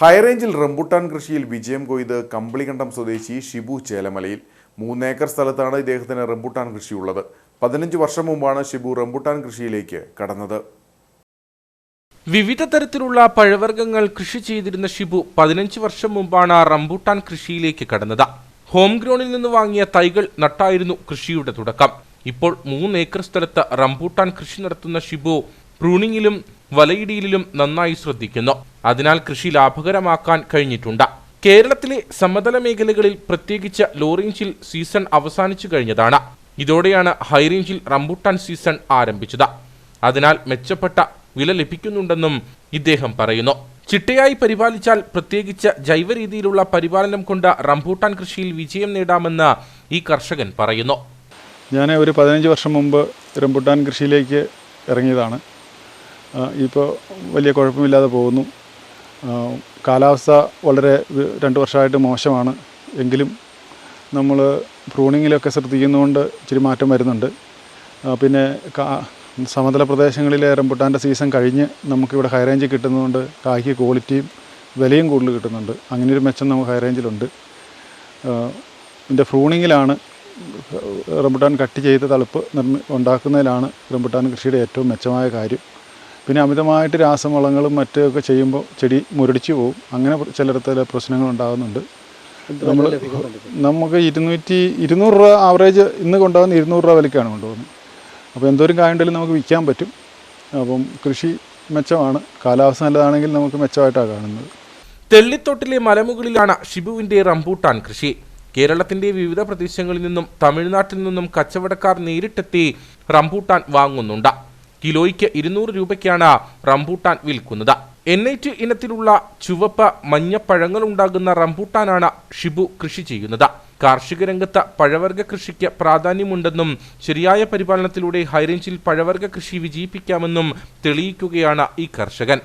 ഹൈറേഞ്ചിൽ rambutan കൃഷിയിൽ വിജയം കൊയ്ത് കമ്പിളികണ്ടം സ്വദേശി ഷിബു ചേലമലയിൽ. മൂന്നേക്കർ സ്ഥലത്താണ് ഇദ്ദേഹത്തിന് റംബുട്ടാൻ കൃഷിയുള്ളത്. പതിനഞ്ച് വർഷം മുമ്പാണ് ഷിബു റംബുട്ടാൻ കൃഷിയിലേക്ക് കടന്നത്. വിവിധ തരത്തിലുള്ള പഴവർഗങ്ങൾ കൃഷി ചെയ്തിരുന്ന ഷിബു പതിനഞ്ച് വർഷം മുമ്പാണ് റംബൂട്ടാൻ കൃഷിയിലേക്ക് കടന്നത്. ഹോം ഗ്രൗണ്ടിൽ നിന്ന് വാങ്ങിയ തൈകൾ നട്ടായിരുന്നു കൃഷിയുടെ തുടക്കം. ഇപ്പോൾ മൂന്ന് ഏക്കർ സ്ഥലത്ത് റംബൂട്ടാൻ കൃഷി നടത്തുന്ന ഷിബു പ്രൂണിങ്ങിലും വലയിടിയിലും നന്നായി ശ്രദ്ധിക്കുന്നു. അതിനാൽ കൃഷി ലാഭകരമാക്കാൻ കഴിഞ്ഞിട്ടുണ്ട്. കേരളത്തിലെ സമതല മേഖലകളിൽ പ്രത്യേകിച്ച് ലോറേഞ്ചിൽ സീസൺ അവസാനിച്ചു കഴിഞ്ഞതാണ്. ഇതോടെയാണ് ഹൈറേഞ്ചിൽ റംബൂട്ടാൻ സീസൺ ആരംഭിച്ചത്. അതിനാൽ മെച്ചപ്പെട്ട വില ലഭിക്കുന്നുണ്ടെന്നും ഇദ്ദേഹം പറയുന്നു. ചിട്ടയായി പരിപാലിച്ചാൽ പ്രത്യേകിച്ച് ജൈവ രീതിയിലുള്ള പരിപാലനം കൊണ്ട് റംബൂട്ടാൻ കൃഷിയിൽ വിജയം നേടാമെന്ന് ഈ കർഷകൻ പറയുന്നു. ഞാൻ ഒരു പതിനഞ്ച് വർഷം മുമ്പ് റംബൂട്ടാൻ കൃഷിയിലേക്ക് ഇറങ്ങിയതാണ്. ഇപ്പോൾ വലിയ കുഴപ്പമില്ലാതെ പോകുന്നു. കാലാവസ്ഥ വളരെ രണ്ട് വർഷമായിട്ട് മോശമാണ്. എങ്കിലും നമ്മൾ പ്രൂണിങ്ങിലൊക്കെ ശ്രദ്ധിക്കുന്നതുകൊണ്ട് ഇച്ചിരി മാറ്റം വരുന്നുണ്ട്. പിന്നെ സമതല പ്രദേശങ്ങളിലെ റംബുട്ടാന്റെ സീസൺ കഴിഞ്ഞ് നമുക്കിവിടെ ഹൈ റേഞ്ച് കിട്ടുന്നതുകൊണ്ട് കായ്ക്ക് ക്വാളിറ്റിയും വിലയും കൂടുതൽ കിട്ടുന്നുണ്ട്. അങ്ങനെ ഒരു മെച്ചം നമുക്ക് ഹൈ റേഞ്ചിലുണ്ട് ഇതിന്റെ ഫ്രൂണിങ്ങിലാണ് റംബുട്ടാൻ കട്ട് ചെയ്ത് തളിപ്പ് നിർമ്മി ഉണ്ടാക്കുന്നതിലാണ് റംബുട്ടാൻ കൃഷിയുടെ ഏറ്റവും മെച്ചമായ കാര്യം. പിന്നെ അമിതമായിട്ട് രാസവളങ്ങളും മറ്റൊക്കെ ചെയ്യുമ്പോൾ ചെടി മുരടിച്ചു പോകും അങ്ങനെ ചിലയിടത്തിൽ പ്രശ്നങ്ങൾ ഉണ്ടാകുന്നുണ്ട്. നമ്മൾ നമുക്ക് ഇരുന്നൂറ്റി ഇരുന്നൂറ് രൂപ ആവറേജ് ഇന്ന് കൊണ്ടുപോകുന്ന ഇരുന്നൂറ് രൂപ വിലക്കാണ് കൊണ്ടുപോകുന്നത് അപ്പോൾ എന്തോരം കായുണ്ടെങ്കിലും നമുക്ക് വിൽക്കാൻ പറ്റും. അപ്പം കൃഷി മെച്ചമാണ്. കാലാവസ്ഥ നല്ലതാണെങ്കിൽ നമുക്ക് മെച്ചമായിട്ടാണ് കാണുന്നത്. തെള്ളിത്തോട്ടിലെ മലമുകളിലാണ് ഷിബുവിന്റെ റംബൂട്ടാൻ കൃഷി. കേരളത്തിന്റെ വിവിധ പ്രദേശങ്ങളിൽ നിന്നും തമിഴ്നാട്ടിൽ നിന്നും കച്ചവടക്കാർ നേരിട്ടെത്തി റംബൂട്ടാൻ വാങ്ങുന്നുണ്ട്. കിലോയ്ക്ക് ഇരുന്നൂറ് രൂപയ്ക്കാണ് റംബൂട്ടാൻ വിൽക്കുന്നത്. എൻ ഐ ടി ഇനത്തിലുള്ള ചുവപ്പ് മഞ്ഞപ്പഴങ്ങൾ ഉണ്ടാകുന്ന റംബൂട്ടാനാണ് ഷിബു കൃഷി ചെയ്യുന്നത്. കാർഷിക രംഗത്ത് പഴവർഗ കൃഷിക്ക് പ്രാധാന്യമുണ്ടെന്നും ശരിയായ പരിപാലനത്തിലൂടെ ഹൈറേഞ്ചിൽ പഴവർഗ കൃഷി വിജയിപ്പിക്കാമെന്നും തെളിയിക്കുകയാണ് ഈ കർഷകൻ.